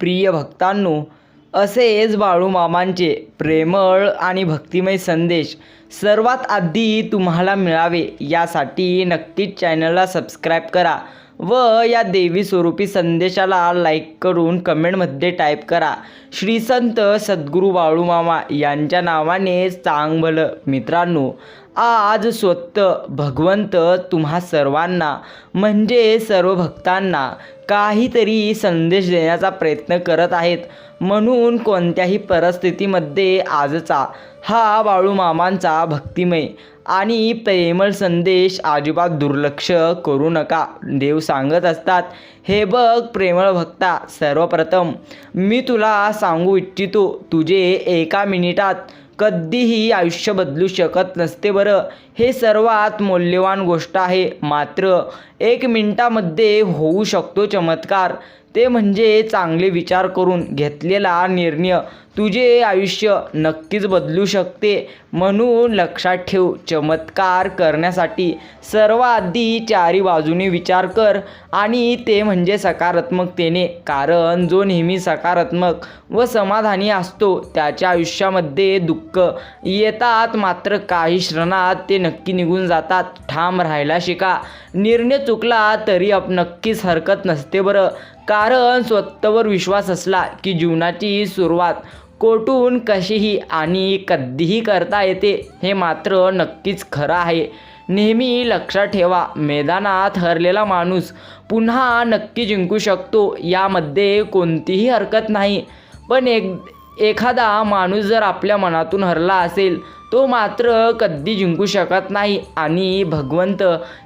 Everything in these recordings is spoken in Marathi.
प्रिय भक्तांनो असेच बाळूमामांचे प्रेमळ आणि भक्तिमय संदेश सर्वात आधी तुम्हाला मिळावे यासाठी नक्कीच चॅनलला सबस्क्राईब करा व या देवी स्वरूपी संदेशाला लाईक करून कमेंटमध्ये टाईप करा. श्रीसंत सद्गुरू बाळूमामा यांच्या नावाने चांग भलं मित्रांनो आज स्वतः भगवंत तुम्हा सर्वांना म्हणजे सर्व भक्तांना काहीतरी संदेश देण्याचा प्रयत्न करत आहेत. म्हणून कोणत्याही परिस्थितीमध्ये आजचा हा बाळूमामांचा भक्तिमय आणि प्रेमळ संदेश अजिबात दुर्लक्ष करू नका. देव सांगत असतात हे बघ प्रेमळ भक्ता सर्वप्रथम मी तुला सांगू इच्छितो तुझे एका मिनिटात कधीही आयुष्य बदलू शकत नसते बरं. हे सर्वात मौल्यवान गोष्ट आहे. मात्र एक मिनटामध्ये होऊ शकतो चमत्कार. ते म्हणजे चांगले विचार करून घेतलेला निर्णय. तुझे आयुष्य नक्कीच बदलू शकते म्हणून लक्षात ठेव. चमत्कार करण्यासाठी सर्वाधी चारी बाजूने विचार कर आणि ते म्हणजे सकारात्मकतेने कारण जो नेहमी सकारात्मक व समाधानी असतो त्याच्या आयुष्यामध्ये दुःख येतात मात्र काही क्षणात ते नक्की निघून जातात. ठाम राहायला शिका. निर्णय चुकला तरी आप नक्कीच हरकत नसते बरं. कारण स्वतःवर विश्वास असला की जीवनाची सुरुवात कोठून कशीही आणि कधीही करता येते हे मात्र नक्कीच खरं आहे. नेहमी लक्षात ठेवा मैदानात हरलेला माणूस पुन्हा नक्की जिंकू शकतो यामध्ये कोणतीही हरकत नाही. पण एक एखादा माणूस जर आपल्या मनातून हरला असेल तो मात्र कधी जिंकू शकत नाही. आणि भगवंत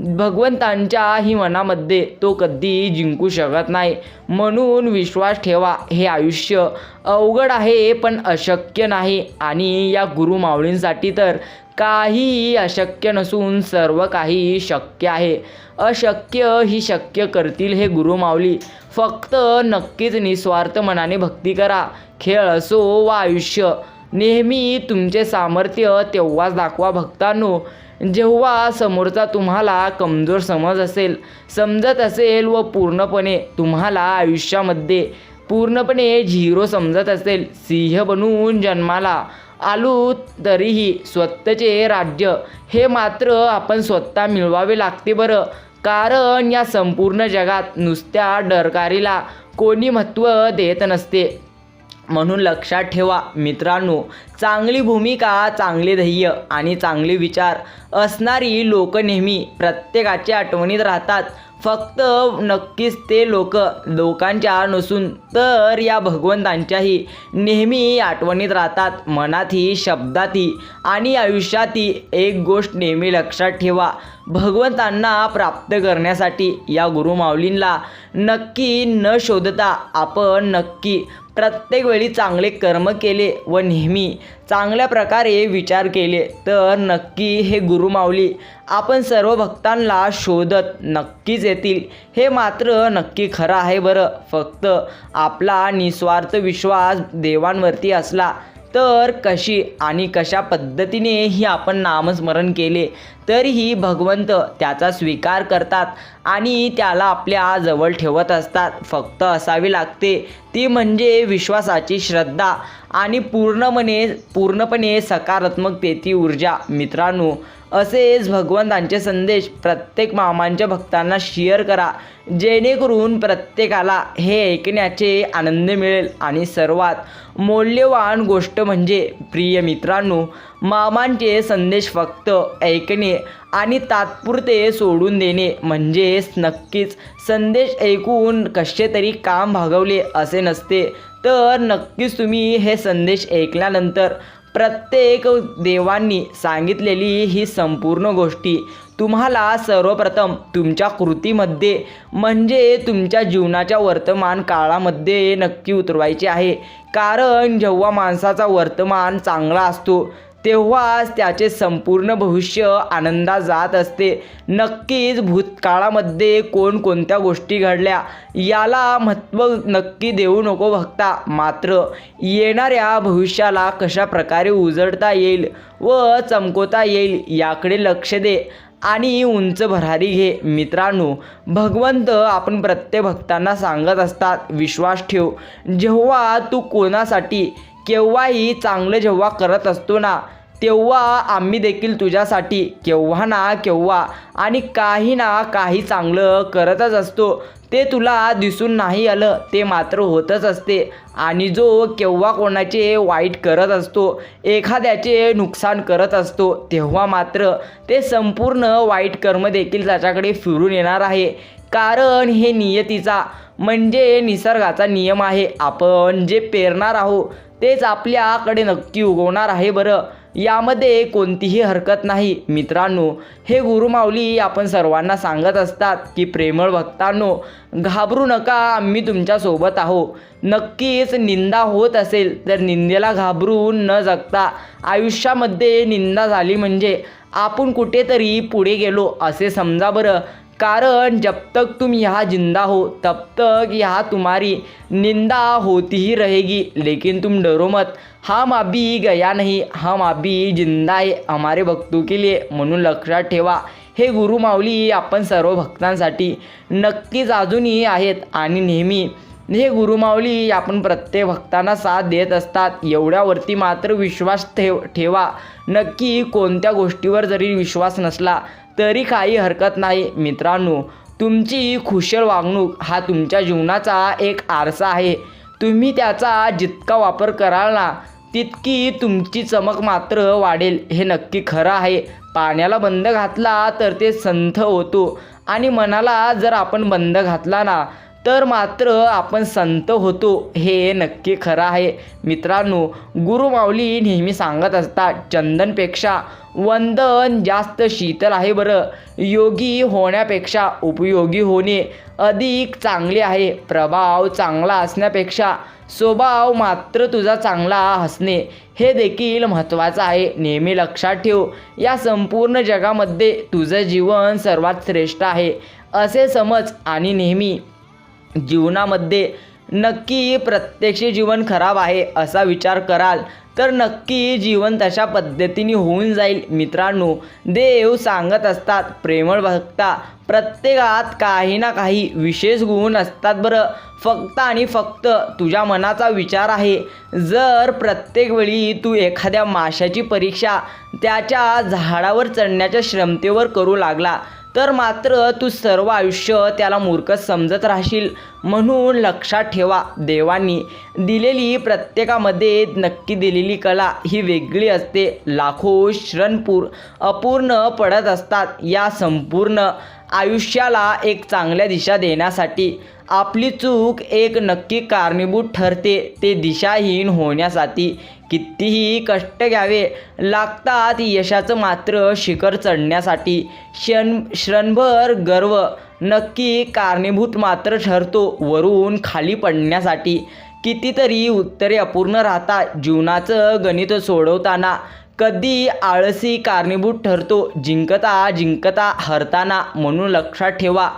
भगवंतांच्याही मनामध्ये तो कधी जिंकू शकत नाही. म्हणून विश्वास ठेवा हे आयुष्य अवघड आहे पण अशक्य नाही. आणि या गुरु माऊलींसाठी तर काहीही अशक्य नसून सर्व काही शक्य आहे. अशक्य ही शक्य करतील हे गुरु माऊली. फक्त नक्कीच निस्वार्थ मनाने भक्ती करा. खेळ असो वा आयुष्य नेहमी तुमचे सामर्थ्य तेव्हाच दाखवा भक्तांनो. जेव्हा समोरचा तुम्हाला कमजोर समज असेल समजत असेल व पूर्णपणे तुम्हाला आयुष्यामध्ये पूर्णपणे झिरो समजत असेल सिंह बनून जन्माला आलो तरीही स्वतःचे राज्य हे मात्र आपण स्वतः मिळवावे लागते बरं. कारण या संपूर्ण जगात नुसत्या डरकारीला कोणी महत्त्व देत नसते. म्हणून लक्षात ठेवा मित्रांनो. चांगली भूमिका चांगले ध्येय आणि चांगले विचार असणारी लोक नेहमी प्रत्येकाच्या आठवणीत राहतात. फक्त नक्कीच ते लोक लोकांच्या नसून तर या भगवंतांच्याही नेहमी आठवणीत राहतात. मनातही शब्दातही आणि आयुष्यातही एक गोष्ट नेहमी लक्षात ठेवा. भगवंतांना प्राप्त करण्यासाठी या गुरुमाऊलींना नक्की न शोधता आपण नक्की प्रत्येक वेळी चांगले कर्म केले व नेहमी चांगल्या प्रकारे विचार केले तर नक्की हे गुरुमाऊली आपण सर्व भक्तांना शोधत नक्कीच येतील. हे मात्र नक्की खरं आहे बरं. फक्त आपला निस्वार्थ विश्वास देवांवरती असला तर कशी आणि कशा पद्धतीने ही आपण नामस्मरण केले तरीही भगवंत त्याचा स्वीकार करतात आणि त्याला आपल्या जवळ ठेवत असतात. फक्त असावी लागते. ती म्हणजे विश्वासाची श्रद्धा आणि पूर्णपणे पूर्णपणे सकारात्मकतेची ऊर्जा. मित्रांनो असेच भगवंतांचे संदेश प्रत्येक मामांच्या भक्तांना शेअर करा. जेणेकरून प्रत्येकाला हे ऐकण्याचे आनंद मिळेल. आणि सर्वात मौल्यवान गोष्ट म्हणजे प्रिय मित्रांनो मामांचे संदेश फक्त ऐकणे आणि तात्पुरते सोडून देणे. म्हणजेच नक्कीच संदेश ऐकून कसे तरी काम भागवले असे नसते. तर नक्कीच तुम्ही हे संदेश ऐकल्यानंतर प्रत्येक देवांनी सांगितलेली ही संपूर्ण गोष्टी. तुम्हाला सर्वप्रथम तुमच्या कृतीमध्ये म्हणजे तुमच्या जीवनाच्या वर्तमान काळामध्ये नक्की उतरवायचे आहे. कारण जेव्हा माणसाचा वर्तमान चांगला असतो तेव्हाच त्याचे संपूर्ण भविष्य आनंदात जात असते. नक्कीच भूतकाळामध्ये कोणकोणत्या गोष्टी घडल्या याला महत्त्व नक्की देऊ नको भक्ता. मात्र येणाऱ्या भविष्याला कशा प्रकारे उजळता येईल व चमकवता येईल याकडे लक्ष दे आणि उंच भरारी घे. मित्रांनो भगवंत आपण प्रत्येक भक्तांना सांगत असतात विश्वास ठेव. जेव्हा तू कोणासाठी केव्हाही चांगलं जेव्हा करत असतो ना तेव्हा आम्ही देखील तुझ्यासाठी केव्हा ना केव्हा आणि काही ना काही चांगलं करतच असतो. ते तुला दिसून नाही आलं ते मात्र होतच असते. आणि जो केव्हा कोणाचे वाईट करत असतो एखाद्याचे नुकसान करत असतो तेव्हा मात्र ते संपूर्ण वाईट कर्म देखील त्याच्याकडे फिरून येणार आहे. कारण हे नियतीचा म्हणजे निसर्गाचा नियम आहे. आपण जे पेरणार आहोत तेच आपल्याकडे नक्की उगवणार आहे बरं. यामध्ये कोणतीही हरकत नाही. मित्रांनो हे गुरुमाऊली आपण सर्वांना सांगत असतात की प्रेमळ भक्तांनो घाबरू नका आम्ही तुमच्यासोबत आहो नक्कीच निंदा होत असेल तर निंदेला घाबरून न जगता. आयुष्यामध्ये निंदा झाली म्हणजे आपण कुठेतरी पुढे गेलो असे समजा बरं. कारण जब तक तुम यहाँ जिंदा हो तब तक यहाँ तुम्हारी निंदा होती ही रहेगी। लेकिन तुम डरो मत। हम अभी गया नहीं हम अभी जिंदा है हमारे भक्तों के लिए। म्हणून लक्षात ठेवा। हे गुरुमाऊली आपण सर्व भक्तांसाठी नक्कीच अजूनही आहेत आणि नेहमी. हे गुरुमाऊली आपण प्रत्येक भक्तांना साथ देत असतात. एवढ्यावरती मात्र विश्वास ठेव ठेवा. नक्की कोणत्या गोष्टीवर जरी विश्वास नसला तरी काही हरकत नाही. मित्रांनो तुमची खुशल वागणूक हा तुमच्या जीवनाचा एक आरसा आहे. तुम्ही त्याचा जितका वापर कराल ना तितकी तुमची चमक मात्र वाढेल. हे नक्की खरं आहे. पाण्याला बंद घातला तर ते संथ होतो. आणि मनाला जर आपण बंद घातला ना तर मात्र आपण संत होतो हे नक्की खरं आहे. मित्रांनो गुरुमाऊली नेहमी सांगत असतात चंदनपेक्षा वंदन जास्त शीतल आहे बरं. योगी होण्यापेक्षा उपयोगी होणे अधिक चांगले आहे. प्रभाव चांगला असण्यापेक्षा स्वभाव मात्र तुझा चांगला असणे हे देखील महत्त्वाचं आहे. नेहमी लक्षात ठेव या संपूर्ण जगामध्ये तुझं जीवन सर्वात श्रेष्ठ आहे. असे समज आणि नेहमी जीवनामध्ये नक्की प्रत्यक्ष जीवन खराब आहे असा विचार कराल तर नक्की जीवन तशा पद्धतीने होऊन जाईल. मित्रांनो देव सांगत असतात प्रेमळ भक्ता प्रत्येकात काही ना काही विशेष गुण असतात बरं. फक्त आणि फक्त तुझ्या मनाचा विचार आहे. जर प्रत्येक वेळी तू एखाद्या माशाची परीक्षा त्याच्या झाडावर चढण्याच्या क्षमतेवर करू लागला तर मात्र तू सर्व आयुष्य त्याला मूर्ख समजत राहशील. म्हणून लक्षात ठेवा देवांनी दिलेली प्रत्येकामध्ये नक्की दिलेली कला ही वेगळी असते. लाखो श्रणपूर अपूर्ण पडत असतात या संपूर्ण आयुष्याला एक चांगल्या दिशा देण्यासाठी. आपली चूक एक नक्की कारणीभूत ठरते ते दिशाहीन होण्यासाठी. कितीही कष्ट घ्यावे लागतात यशाचं मात्र शिखर चढण्यासाठी. क्षण क्षणभर गर्व नक्की कारणीभूत मात्र ठरतो वरून खाली पडण्यासाठी. कितीतरी उत्तरे अपूर्ण राहतात जीवनाचं गणित सोडवताना. कधी आळसी कारणीभूत ठरतो जिंकता जिंकता हरताना म्हणून लक्षात ठेवा.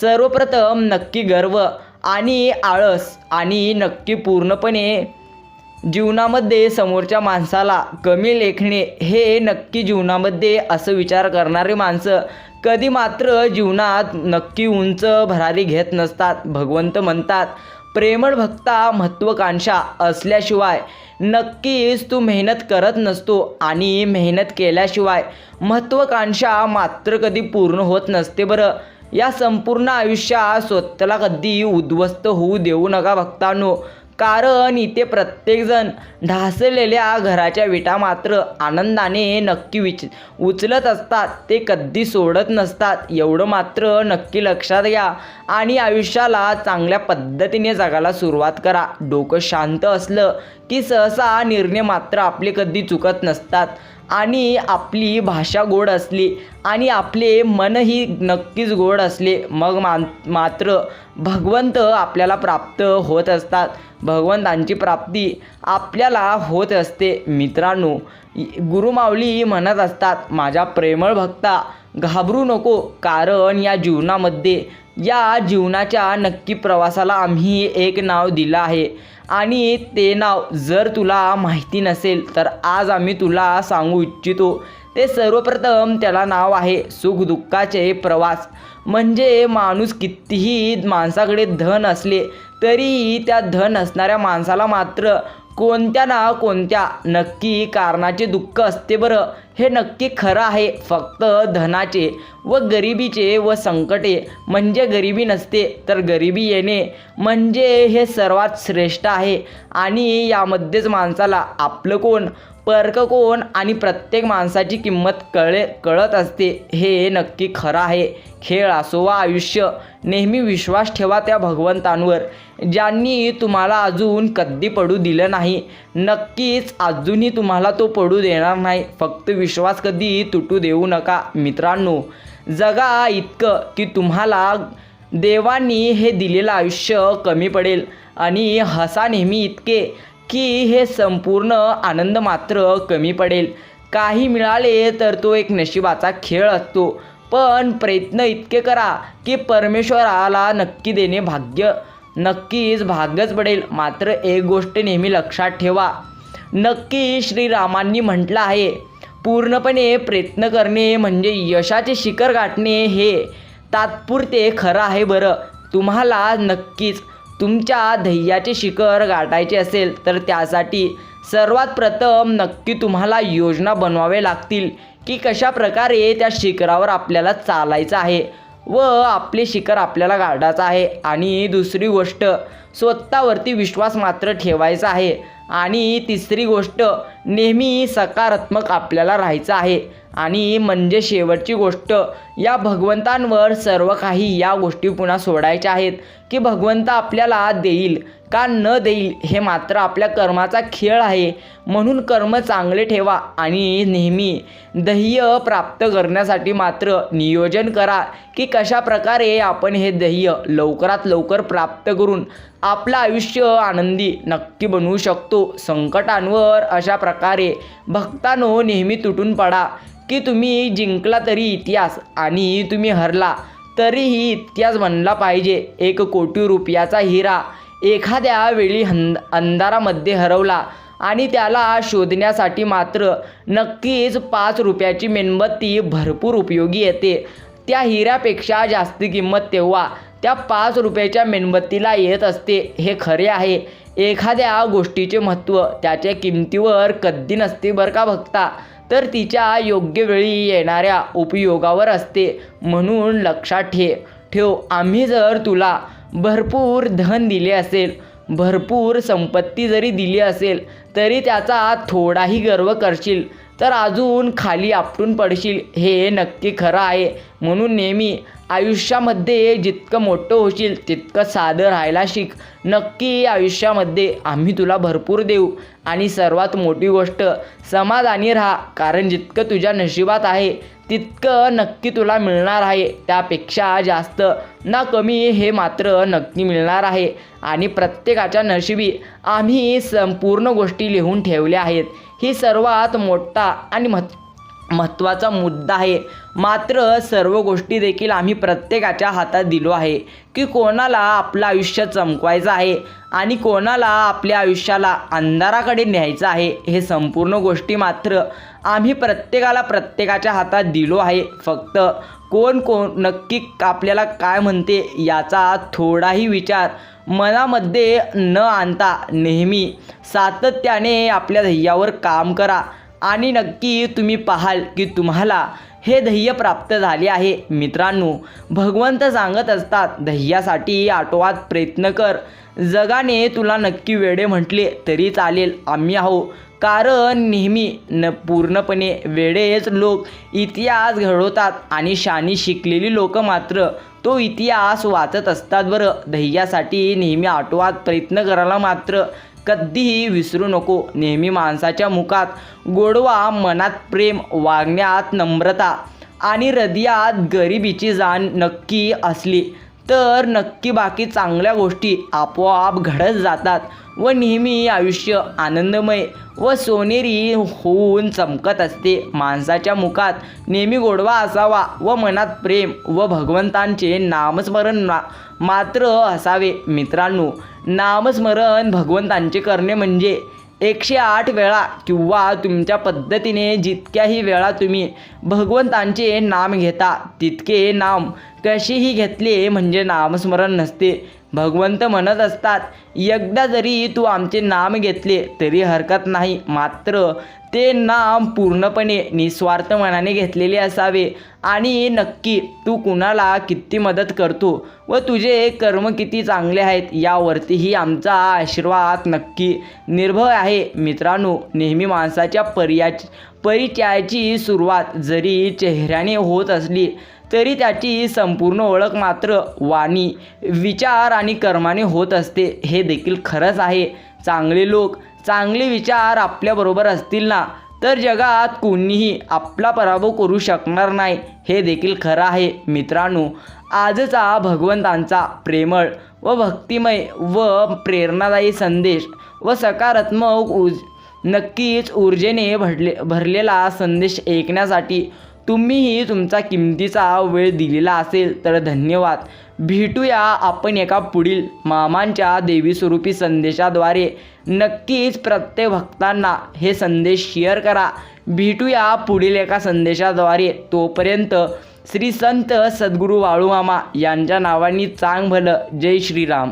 सर्वप्रथम नक्की गर्व आणि आळस आणि नक्की पूर्णपणे जीवनामध्ये समोरच्या माणसाला कमी लेखणे हे नक्की जीवनामध्ये असं विचार करणारे माणसं कधी मात्र जीवनात नक्की उंच भरारी घेत नसतात. भगवंत म्हणतात प्रेमळ भक्ता महत्त्वाकांक्षा असल्याशिवाय नक्कीच तू मेहनत करत नसतो आणि मेहनत केल्याशिवाय महत्त्वाकांक्षा मात्र कधी पूर्ण होत नसते बरं. या संपूर्ण आयुष्यात स्वतःला कधी उद्ध्वस्त होऊ देऊ नका भक्तांनो. कारण इथे प्रत्येकजण ढासलेल्या घराच्या विटा मात्र आनंदाने नक्की विच उचलत असतात. ते कधी सोडत नसतात. एवढं मात्र नक्की लक्षात घ्या. आणि आयुष्याला चांगल्या पद्धतीने जगायला सुरुवात करा. डोकं शांत असलं की सहसा निर्णय मात्र आपले कधी चुकत नसतात. आणि आपली भाषा गोड असली आणि आपले मनही नक्कीच गोड असले मग मा मात्र भगवंत आपल्याला प्राप्त होत असतात. भगवंतांची प्राप्ती आपल्याला होत असते. मित्रांनो गुरुमाऊली म्हणत असतात माझ्या प्रेमळ भक्ता घाबरू नको कारण या जीवनामध्ये या जीवनाच्या नक्की प्रवासाला आम्ही एक नाव दिलं आहे. आणि ते नाव जर तुला माहिती नसेल तर आज आम्ही तुला सांगू इच्छितो. ते सर्वप्रथम त्याला नाव आहे सुखदुःखाचे प्रवास. म्हणजे माणूस कितीही माणसाकडे धन असले तरीही त्या धन असणाऱ्या माणसाला मात्र कोणत्या ना कोणत्या नक्की कारणाचे दुःख असते बरं. हे नक्की खरं आहे. फक्त धनाचे व गरिबीचे व संकटे. म्हणजे गरिबी नसते तर गरिबी येणे. म्हणजे हे सर्वात श्रेष्ठ आहे. आणि यामध्येच माणसाला आपलं कोण? पर्क कोण आणि प्रत्येक माणसाची किंमत कळे कळत असते. हे नक्की खरं आहे. खेळ असो वा आयुष्य नेहमी विश्वास ठेवा त्या भगवंतांवर. ज्यांनी तुम्हाला अजून कधी पडू दिलं नाही नक्कीच अजूनही तुम्हाला तो पडू देणार नाही. फक्त विश्वास कधी तुटू देऊ नका मित्रांनो. जगा इतकं की तुम्हाला देवांनी हे दिलेलं आयुष्य कमी पडेल. आणि हसा नेहमी इतके. की हे संपूर्ण आनंद मात्र कमी पडेल. काही मिळाले तर तो एक नशिबाचा खेळ असतो. पण प्रयत्न इतके करा की परमेश्वराला नक्की देणे भाग्य. नक्कीच भाग्यच पडेल. मात्र एक गोष्ट नेहमी लक्षात ठेवा. नक्की श्रीरामांनी म्हटलं आहे पूर्णपणे प्रयत्न करणे म्हणजे यशाचे शिखर गाठणे हे. तात्पुरते खरं आहे बरं. तुम्हाला नक्कीच तुमच्या ध्येयाचे शिखर गाठायचे असेल तर त्यासाठी सर्वात प्रथम नक्की तुम्हाला योजना बनवावे लागतील की कशा प्रकारे त्या शिखरावर आपल्याला चालायचं आहे व आपले शिखर आपल्याला गाठायचं आहे. आणि दुसरी गोष्ट स्वतःवरती विश्वास मात्र ठेवायचा आहे. आणि तिसरी गोष्ट नेहमी सकारात्मक आपल्याला राहायचं आहे. आणि म्हणजे शेवटची गोष्ट या भगवंतांवर सर्व काही या गोष्टी पुन्हा सोडायच्या आहेत की भगवंत आपल्याला देईल का न देईल हे मात्र आपल्या कर्माचा खेळ आहे. म्हणून कर्म चांगले ठेवा आणि नेहमी ध्येय प्राप्त करण्यासाठी मात्र नियोजन करा की कशा प्रकारे आपण हे ध्येय लवकरात लवकर प्राप्त करून आपलं आयुष्य आनंदी नक्की बनवू शकतो. संकटांवर अशा प्रकारे भक्तांनो नेहमी तुटून पडा की तुम्ही जिंकला तरी इतिहास आणि तुम्ही हरला तरीही इतिहास म्हणला पाहिजे. एक कोटी रुपयाचा हिरा एखाद्या वेळी हंद अंधारामध्ये हरवला आणि त्याला शोधण्यासाठी मात्र नक्कीच पाच रुपयाची मेणबत्ती भरपूर उपयोगी येते. त्या हिऱ्यापेक्षा जास्त किंमत तेव्हा त्या पाच रुपयाच्या मेणबत्तीला येत असते. हे खरे आहे. एखाद्या गोष्टीचे महत्त्व त्याच्या किमतीवर कधी नसते बरं का बघता तर तिच्या योग्य वेळी येणाऱ्या उपयोगावर असते. म्हणून लक्षात ठेव ठेव आम्ही जर तुला भरपूर धन दिले असेल भरपूर संपत्ती जरी दिली असेल तरी त्याचा थोडाही गर्व करशील तर अजून खाली आपटून पडशील. हे नक्की खरं आहे. म्हणून नेहमी आयुष्यामध्ये जितकं मोठं होशील तितकं साधं राहायला शिक. नक्की आयुष्यामध्ये आम्ही तुला भरपूर देऊ. आणि सर्वात मोठी गोष्ट समाधानी राहा. कारण जितकं तुझ्या नशिबात आहे तितकं नक्की तुला मिळणार आहे. त्यापेक्षा जास्त ना कमी हे मात्र नक्की मिळणार आहे. आणि प्रत्येकाच्या नशिबी आम्ही संपूर्ण गोष्टी लिहून ठेवल्या आहेत. ही सर्वात मोठा आणि महत् महत्त्वाचा मुद्दा आहे. मात्र सर्व गोष्टी देखील आम्ही प्रत्येकाच्या हातात दिलो आहे की कोणाला आपलं आयुष्य चमकवायचं आहे आणि कोणाला आपल्या आयुष्याला अंधाराकडे न्यायचं आहे हे संपूर्ण गोष्टी मात्र आम्ही प्रत्येकाला प्रत्येकाच्या हातात दिलो आहे. फक्त कोण कोण नक्की आपल्याला काय म्हणते याचा थोडाही विचार मनामध्ये न आणता नेहमी सातत्याने आपल्या ध्येयावर काम करा. आणि नक्की तुम्ही पाहाल की तुम्हाला हे ध्येय प्राप्त झाले आहे. मित्रांनो भगवंत सांगत असतात ध्येयासाठी आटोवात प्रयत्न कर. जगाने तुला नक्की वेडे म्हटले तरी चालेल. आम्ही आहो कारण नेहमी न पूर्णपणे वेळेच लोक इतिहास घडवतात आणि शानी शिकलेली लोक मात्र तो इतिहास वाचत असतात बरं. ध्येयासाठी नेहमी आटोवात प्रयत्न करायला मात्र कधीही विसरू नको. नेहमी माणसाच्या मुखात गोडवा मनात प्रेम वागण्यात नम्रता आणि हृदयात गरिबीची जाण नक्की असली. तर नक्की बाकी चांगल्या गोष्टी आपोआप घडत जातात व नेहमी आयुष्य आनंदमय व सोनेरी होऊन चमकत असते. माणसाच्या मुखात नेहमी गोडवा असावा व मनात प्रेम व भगवंतांचे नामस्मरण ना मात्र असावे. मित्रांनो नामस्मरण भगवंतांचे करणे म्हणजे एकशे आठ वेळा किंवा तुमच्या पद्धतीने जितक्याही वेळा तुम्ही भगवंतांचे नाम घेता तितके नाम कसेही घेतले म्हणजे नामस्मरण नसते. भगवंत म्हणत असतात एकदा जरी तू आमचे नाम घेतले तरी हरकत नाही. मात्र ते नाम पूर्णपणे निस्वार्थ मनाने घेतलेले असावे. आणि नक्की तू कुणाला किती मदत करतो व तुझे कर्म किती चांगले आहेत यावरतीही आमचा आशीर्वाद नक्की निर्भय आहे. मित्रांनो नेहमी माणसाच्या पर्या परिचयाची सुरुवात जरी चेहऱ्याने होत असली तरी त्याची संपूर्ण ओळख मात्र वाणी विचार आणि कर्माने होत असते. हे देखील खरंच आहे. चांगले लोक चांगले विचार आपल्याबरोबर असतील ना तर जगात कोणीही आपला पराभव करू शकणार नाही. हे देखील खरं आहे. मित्रांनो आजचा भगवंतांचा प्रेमळ व भक्तिमय व प्रेरणादायी संदेश व सकारात्मक उज नक्कीच ऊर्जेने भरले भरलेला संदेश ऐकण्यासाठी तुम्हीही तुमचा किमतीचा वेळ दिलेला असेल तर धन्यवाद. भेटूया आपण एका पुढील मामांच्या देवीस्वरूपी संदेशाद्वारे. नक्कीच प्रत्येक भक्तांना हे संदेश शेअर करा. भेटूया पुढील एका संदेशाद्वारे. तोपर्यंत श्री संत सद्गुरू वाळूमामा यांच्या नावाने चांग भलं जय श्रीराम.